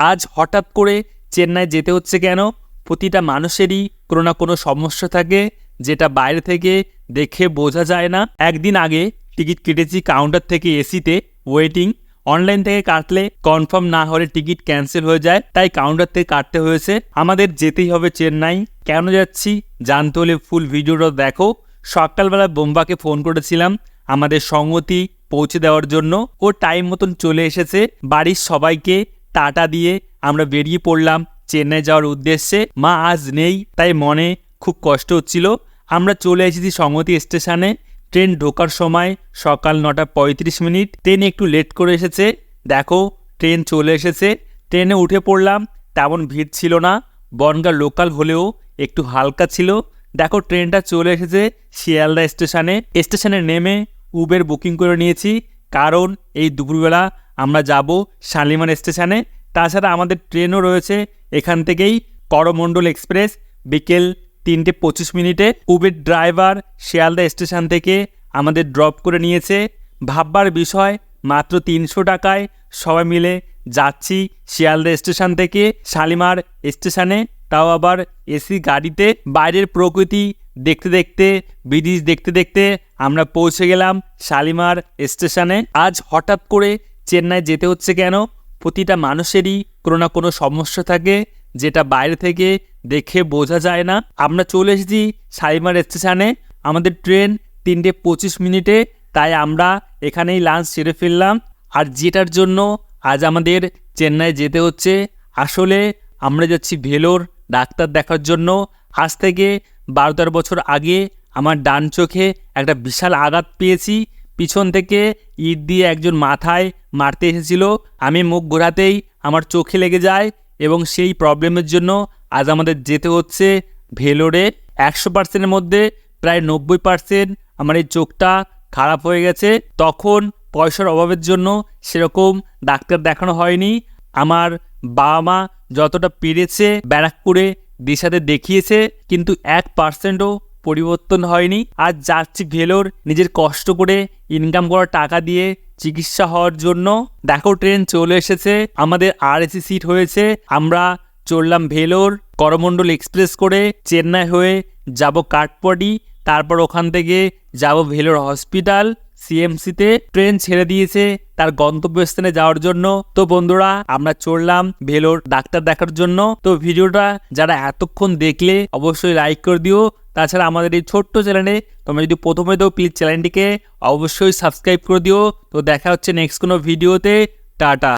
আজ হঠাৎ করে চেন্নাই যেতে হচ্ছে কেন? প্রতিটা মানুষেরই কোনো না কোনো সমস্যা থাকে, যেটা বাইরে থেকে দেখে বোঝা যায় না। একদিন আগে টিকিট কেটেছি কাউন্টার থেকে এসিতে ওয়েটিং অনলাইন থেকে কাটলে কনফার্ম না হলে টিকিট ক্যান্সেল হয়ে যায়, তাই কাউন্টার থেকে কাটতে হয়েছে। আমাদের যেতেই হবে চেন্নাই। কেন যাচ্ছি? জানতে হলে ফুল ভিডিওটা দেখো। সকালবেলা বোম্বাকে ফোন করেছিলাম আমাদের সঙ্গতি পৌঁছে দেওয়ার জন্য। ও টাইম মতন চলে এসেছে। বাড়ির সবাইকে টাটা দিয়ে আমরা বেরিয়ে পড়লাম চেন্নাই যাওয়ার উদ্দেশ্যে। মা আজ নেই, তাই মনে খুব কষ্ট হচ্ছিল। আমরা চলে এসেছি সংহতি স্টেশনে। ট্রেন ঢোকার সময় সকাল নটা পঁয়ত্রিশ মিনিট। ট্রেন একটু লেট করে এসেছে। দেখো, ট্রেন চলে এসেছে। ট্রেনে উঠে পড়লাম। তেমন ভিড় ছিল না। বনগা লোকাল হলেও একটু হালকা ছিল। দেখো, ট্রেনটা চলে এসেছে শিয়ালদা স্টেশনে। স্টেশনে নেমে উবের বুকিং করে নিয়েছি। কারণ এই দুপুরবেলা আমরা যাব শালিমার স্টেশনে। তাছাড়া আমাদের ট্রেনও রয়েছে। এখান থেকেই করমণ্ডল এক্সপ্রেস বিকেল তিনটে পঁচিশ মিনিটে উবের ড্রাইভার শিয়ালদা স্টেশন থেকে আমাদের ড্রপ করে নিয়েছে। ভাববার বিষয়, মাত্র তিনশো টাকায় সবাই মিলে যাচ্ছি শিয়ালদা স্টেশন থেকে শালিমার স্টেশনে। তাও আবার এসি গাড়িতে। বাইরের প্রকৃতি দেখতে দেখতে, ব্রিজ দেখতে দেখতে আমরা পৌঁছে গেলাম শালিমার স্টেশনে। আজ হঠাৎ করে চেন্নাই যেতে হচ্ছে কেন? প্রতিটা মানুষেরই কোনো না কোনো সমস্যা থাকে, যেটা বাইরে থেকে দেখে বোঝা যায় না। আমরা চলে এসেছি সাইমার স্টেশনে। আমাদের ট্রেন তিনটে পঁচিশ মিনিটে, তাই আমরা এখানেই লাঞ্চ সেরে ফেললাম। আর যেটার জন্য আজ আমাদের চেন্নাই যেতে হচ্ছে, আসলে আমরা যাচ্ছি ভেলোর ডাক্তার দেখার জন্য। আজ থেকে বারো তেরো বছর আগে আমার ডান চোখে একটা বিশাল আঘাত পেয়েছি। পিছন থেকে ইট দিয়ে একজন মাথায় মারতে এসেছিল। আমি মুখ ঘোরাতেই আমার চোখে লেগে যায় এবং সেই প্রবলেমের জন্য আজ আমাদের যেতে হচ্ছে ভেলোরে। একশো পার্সেন্টের মধ্যে প্রায় নব্বই পার্সেন্ট আমার এই চোখটা খারাপ হয়ে গেছে। তখন পয়সার অভাবের জন্য সেরকম ডাক্তার দেখানো হয়নি। আমার বাবা মা যতটা পেরেছে ব্যারাকপুরে দিশাতে দেখিয়েছে, কিন্তু এক পার্সেন্টও পরিবর্তন হয়নি। আর যাচ্ছি ভেলোর নিজের কষ্ট করে ইনকাম করা টাকা দিয়ে চিকিৎসা হওয়ার জন্য। দেখো ট্রেন চলে এসেছে। আমাদের আর এসি সিট হয়েছে। আমরা চললাম ভেলোর করমণ্ডল এক্সপ্রেস করে চেন্নাই হয়ে যাব কাঠপটি তারপর ওখান থেকে যাব ভেলোর হসপিটাল সিএমসিতে ট্রেন ছেড়ে দিয়েছে তার গন্তব্যস্থানে যাওয়ার জন্য। তো বন্ধুরা, আমরা চললাম ভেলোর ডাক্তার দেখার জন্য। তো ভিডিওটা যারা এতক্ষণ দেখলে অবশ্যই লাইক করে দিও। তাছাড়া আমাদের এই ছোট্ট চ্যানেলে তোমরা যদি প্রথমে দেও প্লিজ চ্যানেলটিকে অবশ্যই সাবস্ক্রাইব করে দিও। তো দেখা হচ্ছে নেক্সট কোনো ভিডিওতে টাটা।